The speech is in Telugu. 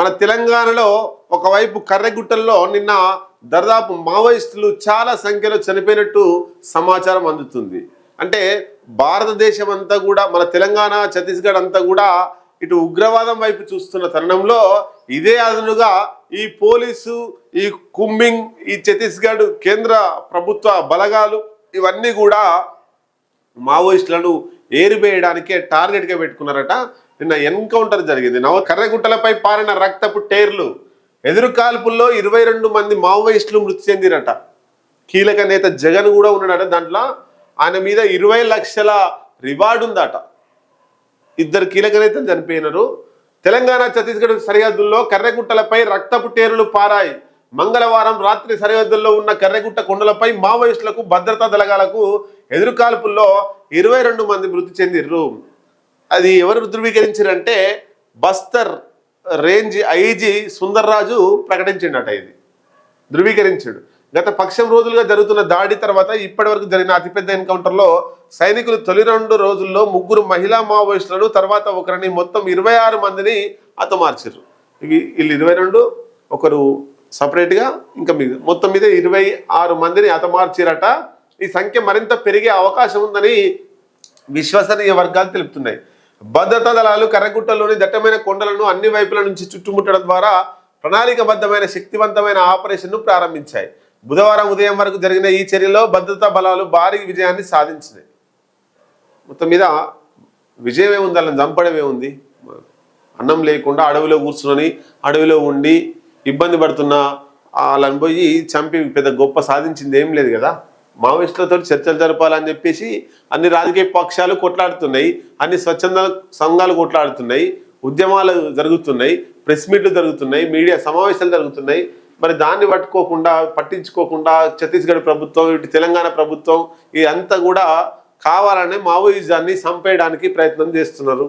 మన తెలంగాణలో ఒకవైపు కర్రెగుట్టల్లో నిన్న దర్దాపు మావోయిస్టులు చాలా సంఖ్యలో చనిపోయినట్టు సమాచారం అందుతుంది. అంటే భారతదేశం అంతా కూడా మన తెలంగాణ ఛత్తీస్గఢ్ అంతా కూడా ఇటు ఉగ్రవాదం వైపు చూస్తున్న తరుణంలో ఇదే అదనుగా ఈ పోలీసు ఈ కుంబింగ్ ఈ ఛత్తీస్గఢ్ కేంద్ర ప్రభుత్వ బలగాలు ఇవన్నీ కూడా మావోయిస్టులను ఏరివేయడానికే టార్గెట్గా పెట్టుకున్నారట. నిన్న ఎన్కౌంటర్ జరిగింది. నవ కర్రగుట్టలపై పారిన రక్తపు టేర్లు. ఎదురు కాల్పుల్లో ఇరవై రెండు మంది మావోయిస్టులు మృతి చెందిరట. కీలక నేత జగన్ కూడా ఉన్నాడట దాంట్లో. ఆయన మీద ఇరవై లక్షల రివార్డు ఉందట. ఇద్దరు కీలక నేతలు చనిపోయినారు. తెలంగాణ ఛత్తీస్గఢ్ సరిహద్దుల్లో కర్రెగుట్టలపై రక్తపు టేరులు పారాయి. మంగళవారం రాత్రి సరిహద్దుల్లో ఉన్న కర్రెగుట్ట కొండలపై మావోయిస్టులకు భద్రతా దళగాలకు ఎదురుకాల్పుల్లో ఇరవై రెండు మంది మృతి చెందిర్రు. అది ఎవరు ధృవీకరించారంటే బస్తర్ రేంజ్ ఐజీ సుందర్రాజు ప్రకటించిండట ఇది. ధృవీకరించాడు. గత పక్షం రోజులుగా జరుగుతున్న దాడి తర్వాత ఇప్పటి వరకు జరిగిన అతిపెద్ద ఎన్కౌంటర్లో సైనికులు తొలి రెండు రోజుల్లో ముగ్గురు మహిళా మావోయిస్టులను తర్వాత ఒకరిని మొత్తం ఇరవై ఆరు మందిని హతమార్చారు ఇవి వీళ్ళు ఇరవై రెండు ఒకరు సపరేట్గా ఇంకా మీద మొత్తం మీద ఇరవై ఆరు మందిని హతమార్చిరట. ఈ సంఖ్య మరింత పెరిగే అవకాశం ఉందని విశ్వసనీయ వర్గాలు తెలుపుతున్నాయి. భద్రతా దళాలు కర్రగుట్టలోని దట్టమైన కొండలను అన్ని వైపుల నుంచి చుట్టుముట్టడం ద్వారా ప్రణాళికబద్ధమైన శక్తివంతమైన ఆపరేషన్ను ప్రారంభించాయి. బుధవారం ఉదయం వరకు జరిగిన ఈ చర్యలో భద్రతా బలాలు భారీ విజయాన్ని సాధించినాయి. మొత్తం మీద విజయం ఏముంది? వాళ్ళని చంపడం ఏముంది? అన్నం లేకుండా అడవిలో కూర్చుని అడవిలో ఉండి ఇబ్బంది పడుతున్న వాళ్ళని పోయి చంపి పెద్ద గొప్ప సాధించింది ఏం లేదు కదా? మావోయిస్టులతో చర్చలు జరపాలని చెప్పేసి అన్ని రాజకీయ పక్షాలు కొట్లాడుతున్నాయి అన్ని స్వచ్ఛంద సంఘాలు కొట్లాడుతున్నాయి ఉద్యమాలు జరుగుతున్నాయి ప్రెస్ మీట్లు జరుగుతున్నాయి మీడియా సమావేశాలు జరుగుతున్నాయి. మరి దాన్ని పట్టుకోకుండా పట్టించుకోకుండా ఛత్తీస్గఢ్ ప్రభుత్వం ఇటు తెలంగాణ ప్రభుత్వం ఇదంతా కూడా కావాలనే మావోయిజాన్ని చంపేయడానికి ప్రయత్నం చేస్తున్నారు.